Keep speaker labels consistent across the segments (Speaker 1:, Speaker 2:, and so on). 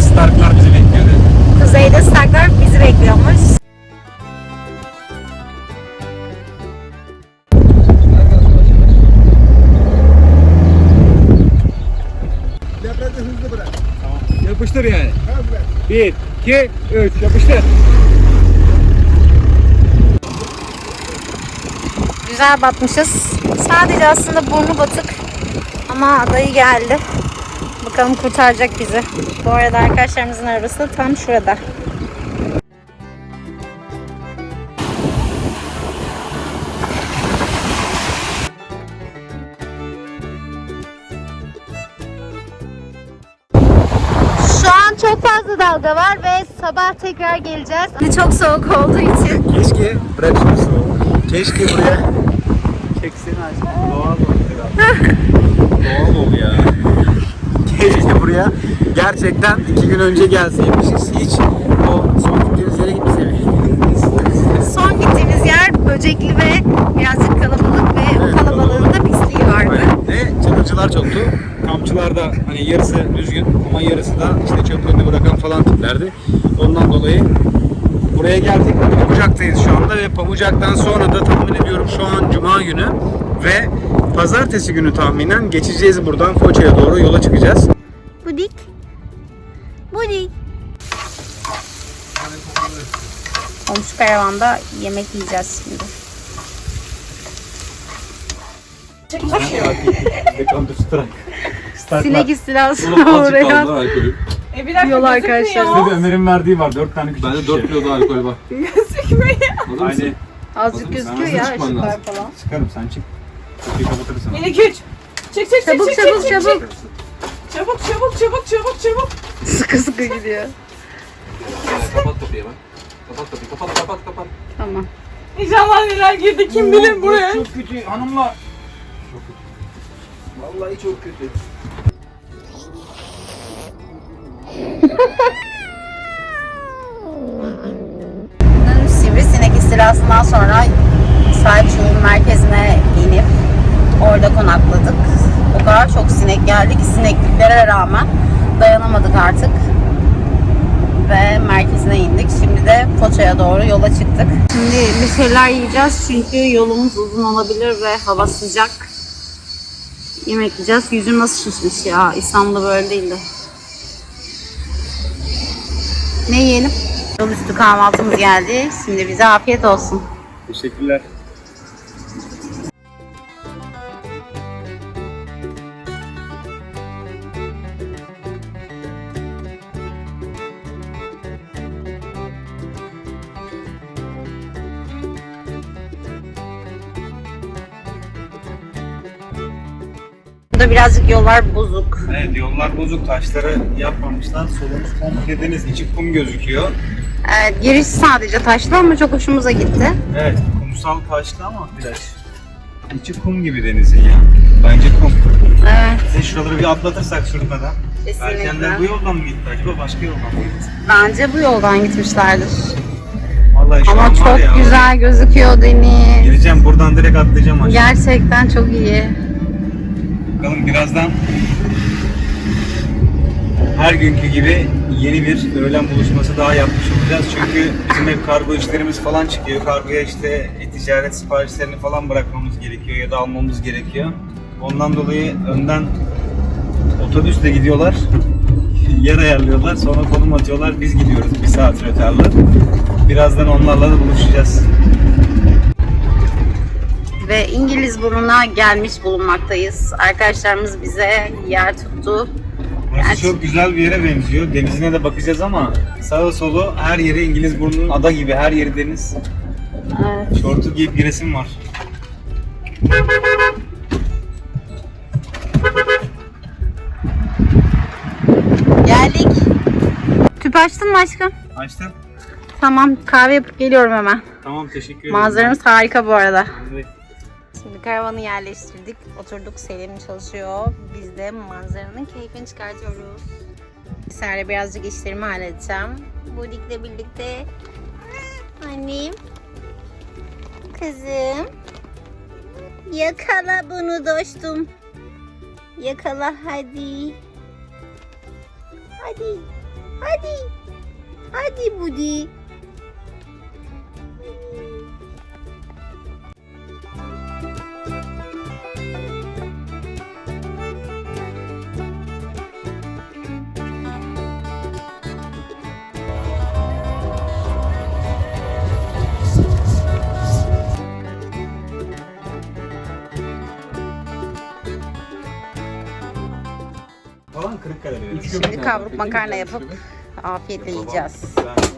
Speaker 1: Şeyde Starklar bizi bekliyordu.
Speaker 2: kuzeyde Starklar bizi bekliyormuş.
Speaker 3: Deprede hızlı bırak.
Speaker 1: Yapıştır yani. 1, 2, 3 yapıştır.
Speaker 2: Güzel batmışız. Sadece aslında burnu batık. Ama dayı geldi. Bakalım kurtaracak bizi. Bu arada arkadaşlarımızın arabası tam şurada. Şu an çok fazla dalga var ve sabah tekrar geleceğiz. Çok soğuk olduğu için
Speaker 1: Keşke bırak şunu Keşke buraya çeksene aşkım. Doğal ol. Doğal ol ya. Keşke buraya gerçekten iki gün önce gelseymişiz. Hiç o son gittiğimiz yere gitmeseymişiz.
Speaker 2: Son gittiğimiz yer böcekli ve birazcık kalabalık ve
Speaker 1: Evet,
Speaker 2: o kalabalığın da pisliği vardı.
Speaker 1: Aynen. Ve çadırcılar çoktu. Kampçılar da hani yarısı düzgün ama yarısı da işte çöplerini bırakan falan tiplerdi. Ondan dolayı buraya geldik. Pamucak'tayız şu anda ve Pamucak'tan sonra da tahmin ediyorum şu an Cuma günü ve Pazartesi günü tahminen geçeceğiz buradan Foça'ya doğru yola çıkacağız.
Speaker 2: Budik. Budik. Komşu karavanda yemek yiyeceğiz şimdi. Sinek istilası uğrayan
Speaker 4: E bir dakika
Speaker 2: yol arkadaşlar.
Speaker 1: Size de Ömer'in verdiği var. 4 tane küçük
Speaker 5: Bende 4 kilo da alkol var.
Speaker 1: Aynen.
Speaker 2: Azıcık
Speaker 5: Sen
Speaker 2: gözüküyor ya
Speaker 5: çıkman
Speaker 2: ışıklar
Speaker 5: lazım.
Speaker 2: falan.
Speaker 1: Çıkarım sen çık. Kapıyı kapatırız ama.
Speaker 4: Minik üç. Çık çık çık
Speaker 2: Çabuk
Speaker 4: çık
Speaker 2: çabuk
Speaker 4: çık, çık,
Speaker 2: çabuk.
Speaker 4: çık. Çabuk çabuk çabuk çabuk çabuk.
Speaker 2: Sıkı sıkı gidiyor.
Speaker 5: kapat kapıyı bak. Kapat kapıyı. Kapat kapat kapat.
Speaker 2: Tamam.
Speaker 4: İnşallah neler girdi kim bilir buraya.
Speaker 1: Çok kötü hanımlar. Çok kötü. Vallahi çok kötü.
Speaker 2: Sivrisinek istilasından sonra sahip şehir merkezine inip orada konakladık. O kadar çok sinek geldi ki sinekliklere rağmen dayanamadık artık. Ve merkezine indik. Şimdi de Foça'ya doğru yola çıktık. Şimdi bir şeyler yiyeceğiz çünkü yolumuz uzun olabilir ve hava sıcak. Yemek yiyeceğiz. Yüzüm nasıl şişmiş ya. İstanbul'da böyle değildi. Ne yiyelim? Yol üstü kahvaltımız geldi. Şimdi bize afiyet olsun.
Speaker 1: Teşekkürler.
Speaker 2: Burada birazcık yollar bozuk.
Speaker 1: Evet yollar bozuk taşları yapmamışlar. Solumuz komple deniz içi kum gözüküyor.
Speaker 2: Evet, giriş sadece taşlı ama çok hoşumuza gitti.
Speaker 1: Evet kumsal taşlı ama biraz. İçi kum gibi denizin ya. Bence kum.
Speaker 2: Evet,
Speaker 1: Size şuraları bir atlatırsak sürmeden.
Speaker 2: kesinlikle.
Speaker 1: Erkenler bu yoldan mı gitti acaba başka yoldan mı gitti?
Speaker 2: Bence bu yoldan gitmişlerdir.
Speaker 1: Vallahi şu
Speaker 2: Ama
Speaker 1: an var
Speaker 2: çok
Speaker 1: ya.
Speaker 2: güzel gözüküyor deniz.
Speaker 1: Gireceğim buradan direkt atlayacağım aşağı.
Speaker 2: Gerçekten çok iyi.
Speaker 1: Bakalım birazdan her günkü gibi yeni bir öğlen buluşması daha yapmış olacağız. Çünkü bizim hep kargo işlerimiz falan çıkıyor. Kargoya işte e-ticaret siparişlerini falan bırakmamız gerekiyor ya da almamız gerekiyor. Ondan dolayı önden otobüsle gidiyorlar. Yer ayarlıyorlar. Sonra konum atıyorlar. Biz gidiyoruz bir saat rötarla. Birazdan onlarla da buluşacağız.
Speaker 2: Ve İngiliz burnuna gelmiş bulunmaktayız. Arkadaşlarımız bize yer tuttu.
Speaker 1: Burası
Speaker 2: Gerçi-
Speaker 1: çok güzel bir yere benziyor. Denizine de bakacağız ama sağı solu her yeri İngiliz burnunun ada gibi her yeri deniz.
Speaker 2: Evet.
Speaker 1: Şortu giyip giresim var.
Speaker 2: Geldik. Tüp açtın mı aşkım?
Speaker 1: Açtın.
Speaker 2: Tamam kahve yapıp geliyorum hemen.
Speaker 1: Tamam teşekkür ederim.
Speaker 2: Manzaramız harika bu arada.
Speaker 1: Evet.
Speaker 2: Karavanı yerleştirdik. Oturduk. Selim çalışıyor. Biz de manzaranın keyfini çıkartıyoruz. Sonra birazcık işlerimi halledeceğim. Budik'le birlikte annem kızım yakala bunu dostum. Yakala hadi. Hadi. Hadi. Hadi Budi. Şimdi kavruk makarna yapıp afiyetle yiyeceğiz.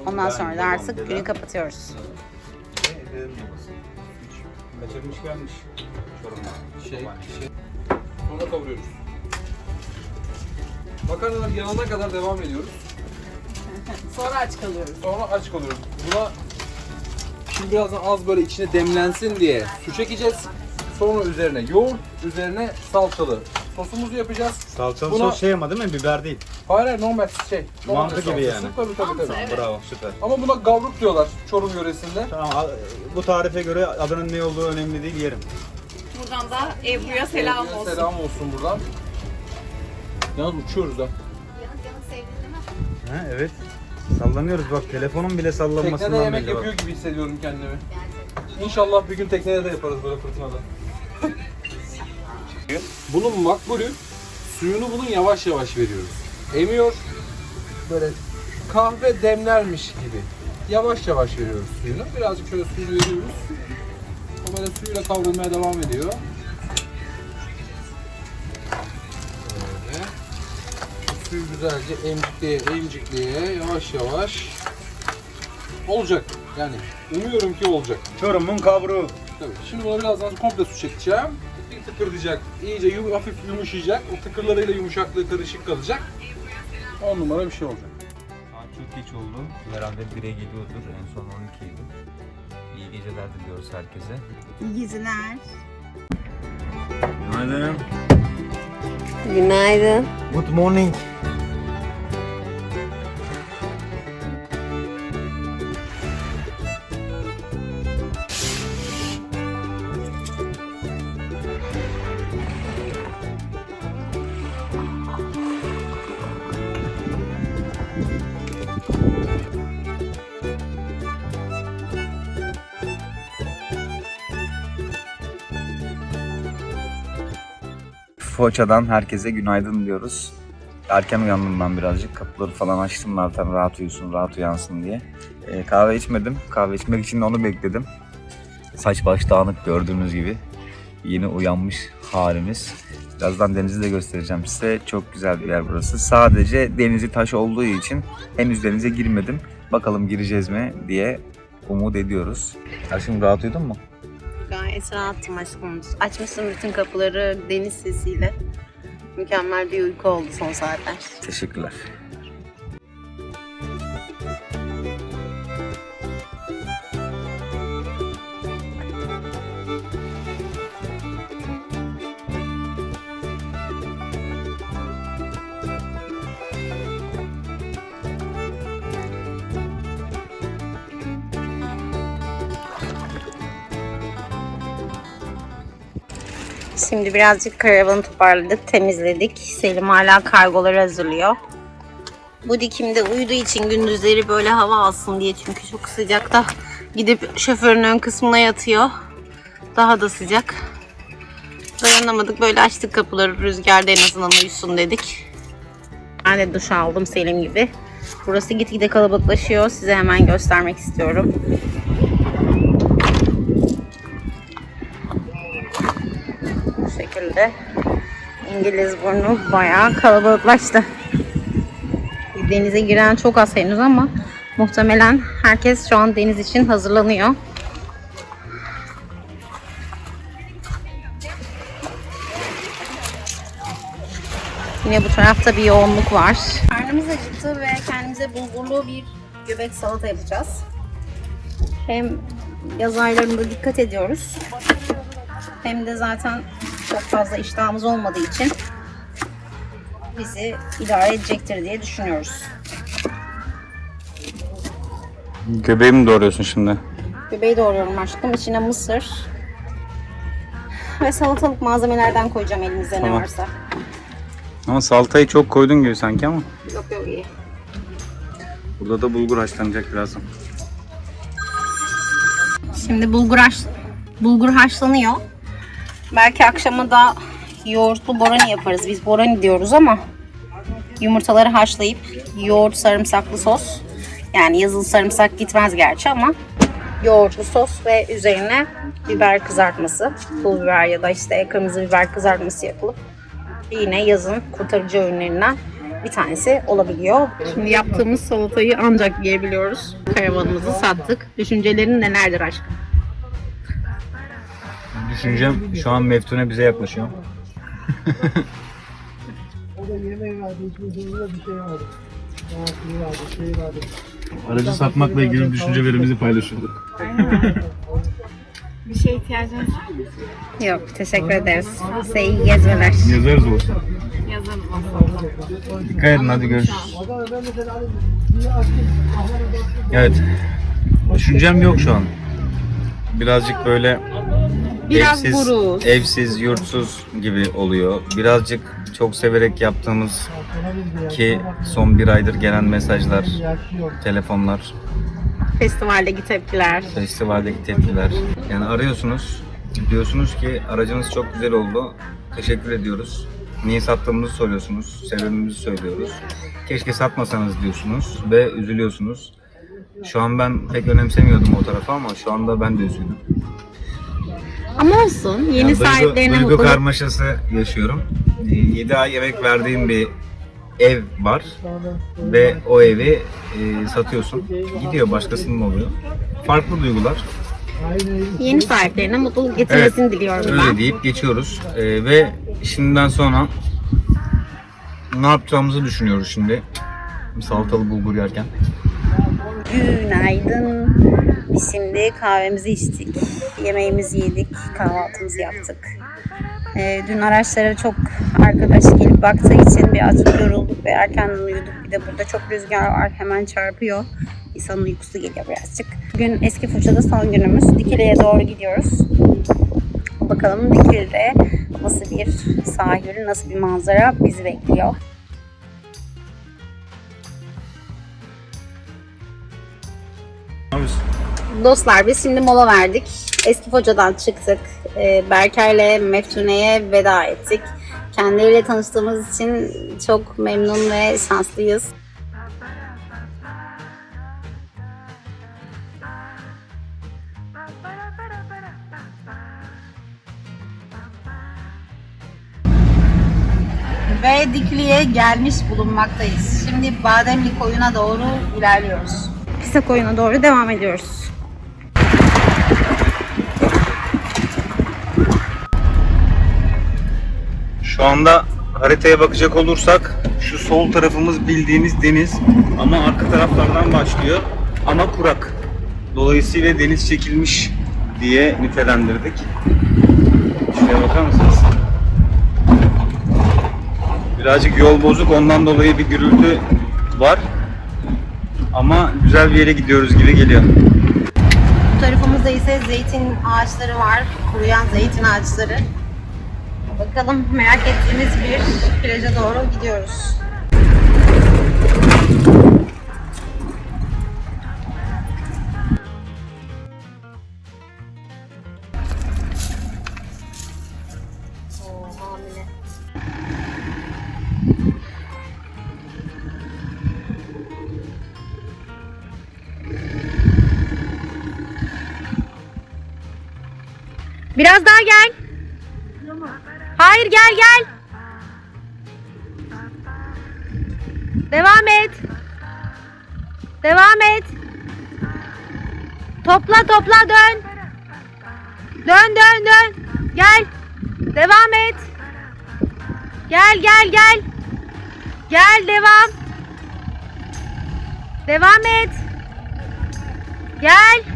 Speaker 2: Ondan sonra da artık günü kapatıyoruz.
Speaker 1: Kaçırmış gelmiş.
Speaker 5: Şey, şey. Sonra kavuruyoruz. Makarnalar yanana kadar devam ediyoruz.
Speaker 4: Sonra aç kalıyoruz.
Speaker 5: Sonra aç kalıyoruz. Buna şimdi birazdan az böyle içine demlensin diye su çekeceğiz. Sonra üzerine yoğurt, üzerine salçalı sosumuzu yapacağız.
Speaker 1: Salçalı
Speaker 5: Buna-
Speaker 1: sos şey ama değil mi? Biber değil.
Speaker 5: Hayır hayır normal şey. domates
Speaker 1: Mantı gibi
Speaker 5: salçası.
Speaker 1: yani.
Speaker 5: Tabii tabii tabii.
Speaker 1: Bravo süper.
Speaker 5: Ama buna gavruk diyorlar Çorum yöresinde.
Speaker 1: Tamam al- bu tarife göre adının ne olduğu önemli değil yerim.
Speaker 4: Buradan da Ebru'ya selam
Speaker 5: Ebru'ya
Speaker 4: olsun.
Speaker 5: Selam olsun buradan. Yalnız uçuyoruz da.
Speaker 1: Ha evet. Sallanıyoruz bak telefonun bile
Speaker 5: Teknede
Speaker 1: sallanmasından
Speaker 5: yemek
Speaker 1: belli bak.
Speaker 5: yapıyor gibi hissediyorum kendimi. İnşallah bir gün teknede de yaparız böyle fırtınada. bunun makbulü suyunu bunun yavaş yavaş veriyoruz. Emiyor böyle kahve demlermiş gibi. Yavaş yavaş veriyoruz suyunu. Birazcık şöyle suyunu veriyoruz. O böyle suyuyla kavrulmaya devam ediyor. Böyle. Suyu güzelce emcikleye emcikleye yavaş yavaş olacak. Yani umuyorum ki olacak.
Speaker 1: Çorum'un kabruğu.
Speaker 5: Tabii. Şimdi buna birazdan komple su çekeceğim. Bir tıkırdayacak. İyice yum, hafif yumuşayacak. O tıkırlarıyla yumuşaklığı karışık kalacak. 10 numara bir şey olacak.
Speaker 1: Saat çok geç oldu. Herhalde 1'e geliyordur. En son 12 idi. İyi geceler diliyoruz herkese.
Speaker 2: İyi geceler.
Speaker 1: Günaydın.
Speaker 2: Günaydın.
Speaker 1: Good morning. Foça'dan herkese günaydın diyoruz. Erken uyandım ben birazcık. Kapıları falan açtım zaten rahat uyusun, rahat uyansın diye. Ee, kahve içmedim. Kahve içmek için de onu bekledim. Saç baş dağınık gördüğünüz gibi. Yeni uyanmış halimiz. Birazdan denizi de göstereceğim size. Çok güzel bir yer burası. Sadece denizi taş olduğu için henüz denize girmedim. Bakalım gireceğiz mi diye umut ediyoruz. Aşkım rahat uyudun mu?
Speaker 2: Gayet rahattım aşkım. Açmışsın bütün kapıları deniz sesiyle. Mükemmel bir uyku oldu son saatler.
Speaker 1: Teşekkürler.
Speaker 2: Şimdi birazcık karavanı toparladık, temizledik. Selim hala kargoları hazırlıyor. Bu dikimde uyuduğu için gündüzleri böyle hava alsın diye çünkü çok sıcakta gidip şoförün ön kısmına yatıyor. Daha da sıcak. Dayanamadık böyle açtık kapıları rüzgarda en azından uyusun dedik. Ben de duş aldım Selim gibi. Burası gitgide kalabalıklaşıyor. Size hemen göstermek istiyorum. Şekilde İngiliz burnu bayağı kalabalıklaştı. Denize giren çok az henüz ama muhtemelen herkes şu an deniz için hazırlanıyor. Yine bu tarafta bir yoğunluk var. Karnımız acıktı ve kendimize bulgurlu bir göbek salata yapacağız. Hem yaz aylarında dikkat ediyoruz. Hem de zaten çok fazla iştahımız olmadığı için bizi idare edecektir diye düşünüyoruz.
Speaker 1: Göbeğimi doğruyorsun şimdi.
Speaker 2: Göbeği doğruyorum aşkım. İçine mısır ve salatalık malzemelerden koyacağım elimizde ne
Speaker 1: Tamam.
Speaker 2: varsa.
Speaker 1: Ama salatayı çok koydun gibi sanki ama.
Speaker 2: Yok yok iyi.
Speaker 1: Burada da bulgur haşlanacak birazdan.
Speaker 2: Şimdi bulgur haş, bulgur haşlanıyor. Belki akşama da yoğurtlu borani yaparız. Biz borani diyoruz ama yumurtaları haşlayıp yoğurt sarımsaklı sos yani yazılı sarımsak gitmez gerçi ama yoğurtlu sos ve üzerine biber kızartması, pul biber ya da işte kırmızı biber kızartması yapılıp yine yazın kurtarıcı öğünlerinden bir tanesi olabiliyor. Şimdi yaptığımız salatayı ancak yiyebiliyoruz. Karavanımızı sattık. Düşüncelerin nelerdir aşkım?
Speaker 1: Düşüncem şu an Meftune bize yaklaşıyor.
Speaker 3: O da yemeği vardı, içmesi de bir şey vardı. Şey vardı.
Speaker 6: Aracı satmakla ilgili düşüncelerimizi paylaşıyorduk.
Speaker 4: Bir şeye ihtiyacınız var mı?
Speaker 2: Yok, teşekkür ederiz. Size iyi gezmeler.
Speaker 6: Yazarız olsun.
Speaker 4: Aslında.
Speaker 1: Dikkat edin hadi görüşürüz. Evet. Düşüncem yok şu an. Birazcık böyle
Speaker 2: Biraz
Speaker 1: evsiz,
Speaker 2: buruz.
Speaker 1: evsiz, yurtsuz gibi oluyor. Birazcık çok severek yaptığımız ki son bir aydır gelen mesajlar, telefonlar,
Speaker 2: Festivaldeki tepkiler.
Speaker 1: festivaldeki tepkiler. Yani arıyorsunuz, diyorsunuz ki aracınız çok güzel oldu. Teşekkür ediyoruz. Niye sattığımızı soruyorsunuz, sebebimizi söylüyoruz. Keşke satmasanız diyorsunuz ve üzülüyorsunuz. Şu an ben pek önemsemiyordum o tarafı ama şu anda ben de üzüldüm.
Speaker 2: Ama olsun. Yeni
Speaker 1: Yani duygu-
Speaker 2: sahiplerine
Speaker 1: duygu
Speaker 2: mutluluk.
Speaker 1: karmaşası yaşıyorum. 7 ay emek verdiğim bir ev var ve o evi e, satıyorsun. Gidiyor başkasının oluyor. Farklı duygular.
Speaker 2: Yeni sahiplerine mutluluk getirmesini diliyorum
Speaker 1: Öyle
Speaker 2: ben.
Speaker 1: deyip geçiyoruz. E, ve şimdiden sonra ne yapacağımızı düşünüyoruz şimdi. Salatalı bulgur yerken.
Speaker 2: Günaydın. Biz şimdi kahvemizi içtik. Yemeğimizi yedik. Kahvaltımızı yaptık. Ee, dün araçlara çok arkadaş gelip baktığı için birazcık yorulduk ve erken uyuduk. Bir de burada çok rüzgar var. Hemen çarpıyor. İnsanın uykusu geliyor birazcık. Bugün eski Foça'da son günümüz. Dikili'ye doğru gidiyoruz. Bakalım Dikili'de nasıl bir sahil, nasıl bir manzara bizi bekliyor. Dostlar biz şimdi mola verdik. Eski Foça'dan çıktık. Ee, Berker'le Meftune'ye veda ettik. Kendileriyle tanıştığımız için çok memnun ve şanslıyız. Ve Dikili'ye gelmiş bulunmaktayız. Şimdi Bademli koyuna doğru ilerliyoruz. Pisa koyuna doğru devam ediyoruz.
Speaker 1: Şu anda haritaya bakacak olursak şu sol tarafımız bildiğimiz deniz ama arka taraflardan başlıyor ama kurak. Dolayısıyla deniz çekilmiş diye nitelendirdik. Şuraya bakar mısınız? Birazcık yol bozuk ondan dolayı bir gürültü var. Ama güzel bir yere gidiyoruz gibi geliyor.
Speaker 2: Bu tarafımızda ise zeytin ağaçları var. Kuruyan zeytin ağaçları. Bakalım merak ettiğimiz bir plaja doğru gidiyoruz. Biraz daha gel. Hayır gel gel. Devam et. Devam et. Topla topla dön. Dön dön dön. Gel. Devam et. Gel gel gel. Gel devam. Devam et. Gel.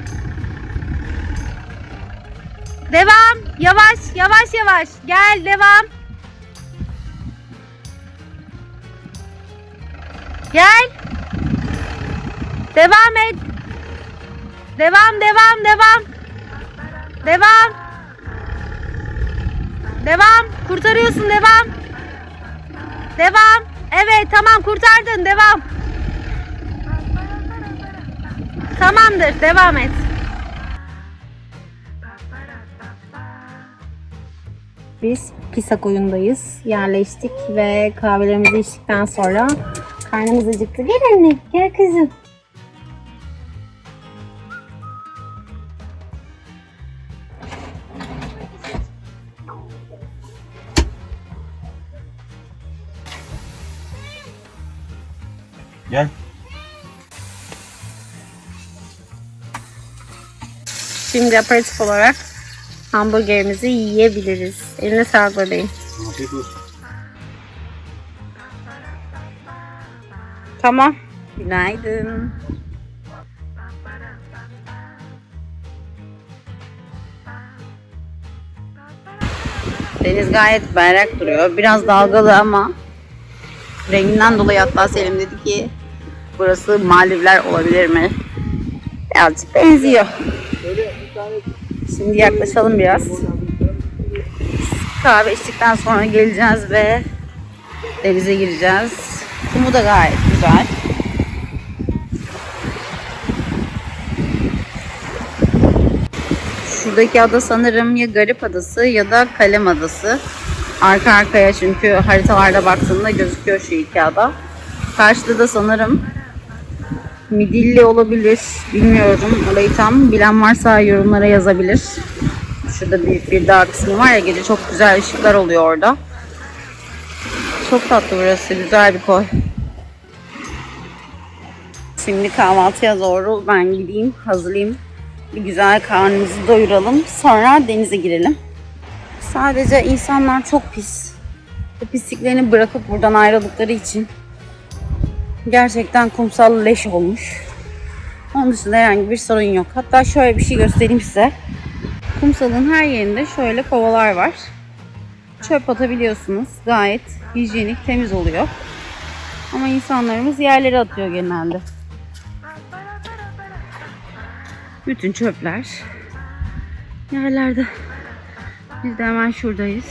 Speaker 2: Devam. Yavaş, yavaş, yavaş. Gel, devam. Gel. Devam et. Devam, devam, devam. Devam. Devam. Kurtarıyorsun, devam. Devam. Evet, tamam kurtardın. Devam. Tamamdır, devam et. Biz Pisa koyundayız. Yerleştik ve kahvelerimizi içtikten sonra karnımız acıktı. Gel anne, gel kızım.
Speaker 1: Gel.
Speaker 2: Şimdi aperatif olarak hamburgerimizi yiyebiliriz. Eline sağlık bebeğim.
Speaker 1: Afiyet olsun.
Speaker 2: Tamam. Günaydın. Deniz gayet berrak duruyor. Biraz dalgalı ama renginden dolayı hatta Selim dedi ki burası Maldivler olabilir mi? Birazcık benziyor. Şimdi yaklaşalım biraz. Kahve içtikten sonra geleceğiz ve denize gireceğiz. Kumu da gayet güzel. Şuradaki ada sanırım ya Garip Adası ya da Kalem Adası. Arka arkaya çünkü haritalarda baktığımda gözüküyor şu iki ada. Karşıda da sanırım Midilli olabilir. Bilmiyorum. Orayı tam bilen varsa yorumlara yazabilir. Şurada büyük bir dağ kısmı var ya gece çok güzel ışıklar oluyor orada. Çok tatlı burası. Güzel bir koy. Şimdi kahvaltıya doğru ben gideyim, hazırlayayım. Bir güzel karnımızı doyuralım. Sonra denize girelim. Sadece insanlar çok pis. Bu pisliklerini bırakıp buradan ayrıldıkları için gerçekten kumsal leş olmuş. Onun dışında herhangi bir sorun yok. Hatta şöyle bir şey göstereyim size. Kumsalın her yerinde şöyle kovalar var. Çöp atabiliyorsunuz. Gayet hijyenik, temiz oluyor. Ama insanlarımız yerlere atıyor genelde. Bütün çöpler yerlerde. Biz de hemen şuradayız.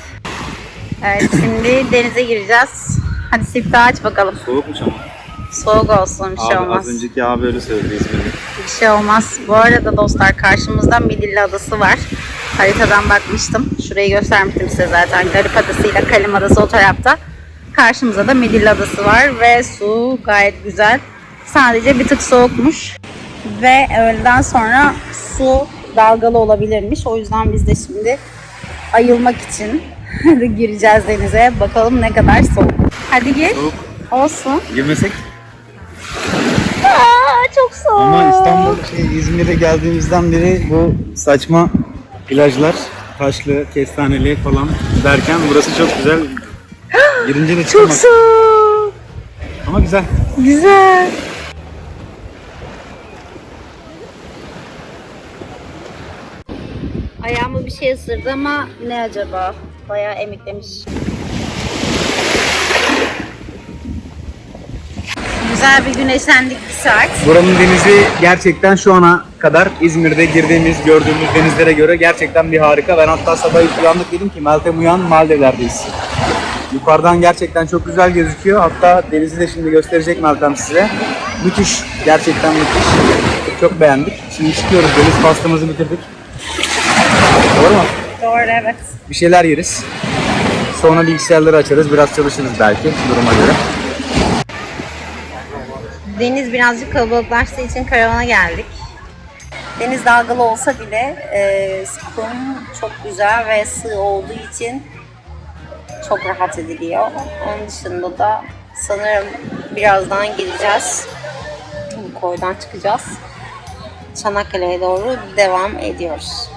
Speaker 2: Evet şimdi denize gireceğiz. Hadi sipte aç bakalım.
Speaker 1: Soğukmuş ama.
Speaker 2: Soğuk olsun bir şey
Speaker 1: Abi,
Speaker 2: olmaz.
Speaker 1: az önceki abi öyle söyledi ismini.
Speaker 2: Bir şey olmaz. Bu arada dostlar karşımızda Midilli Adası var. Haritadan bakmıştım. Şurayı göstermiştim size zaten. Garip Adası ile Kalim Adası o tarafta. Karşımızda da Midilli Adası var ve su gayet güzel. Sadece bir tık soğukmuş. Ve öğleden sonra su dalgalı olabilirmiş. O yüzden biz de şimdi ayılmak için gireceğiz denize. Bakalım ne kadar soğuk. Hadi gir.
Speaker 1: Soğuk.
Speaker 2: Olsun.
Speaker 1: Girmesek?
Speaker 2: Çok soğuk.
Speaker 1: Ama İstanbul, şey, İzmir'e geldiğimizden beri bu saçma plajlar, taşlı, kestaneli falan derken burası çok güzel. Girince de
Speaker 2: Çok
Speaker 1: çıkmak.
Speaker 2: soğuk.
Speaker 1: Ama güzel.
Speaker 2: Güzel. Ayağımı bir şey ısırdı ama ne acaba? Bayağı emiklemiş. Güzel bir güneşlendik bir saat.
Speaker 1: Buranın denizi gerçekten şu ana kadar İzmir'de girdiğimiz, gördüğümüz denizlere göre gerçekten bir harika. Ben hatta sabah ilk uyandık dedim ki Meltem uyan Maldivler'deyiz. Yukarıdan gerçekten çok güzel gözüküyor. Hatta denizi de şimdi gösterecek Meltem size. Müthiş, gerçekten müthiş. Çok beğendik. Şimdi çıkıyoruz, deniz pastımızı bitirdik. Doğru mu?
Speaker 2: Doğru evet.
Speaker 1: Bir şeyler yeriz. Sonra bilgisayarları açarız, biraz çalışırız belki duruma göre.
Speaker 2: Deniz birazcık kalabalıklaştığı için karavana geldik. Deniz dalgalı olsa bile e, kum çok güzel ve sığ olduğu için çok rahat ediliyor. Onun dışında da sanırım birazdan gideceğiz. Bu koydan çıkacağız. Çanakkale'ye doğru devam ediyoruz.